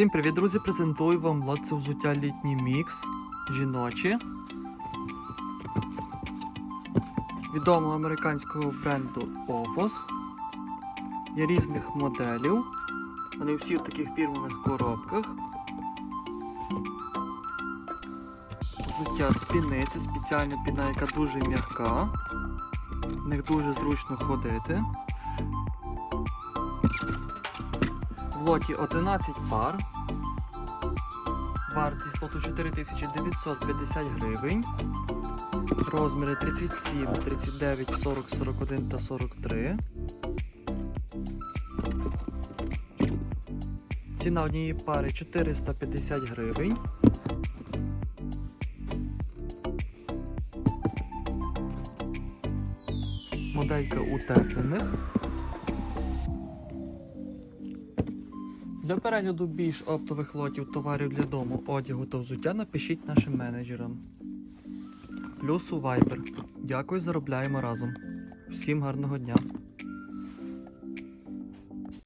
Всім привіт, друзі! Презентую вам лот це взуття літній мікс жіночі. Відомого американського бренду OFOS. Є різних моделів. Вони всі в таких фірмових коробках. Взуття спідниці, спеціальна піна, яка дуже м'яка. В них дуже зручно ходити. В лоті 11 пар. Вартість лоту 4950 гривень. Розміри 37, 39, 40, 41 та 43. Ціна однієї пари 450 гривень. Моделька утеплених. Для перегляду більш оптових лотів товарів для дому, одягу та взуття напишіть нашим менеджерам. Плюс у Viber. Дякую, заробляємо разом. Всім гарного дня!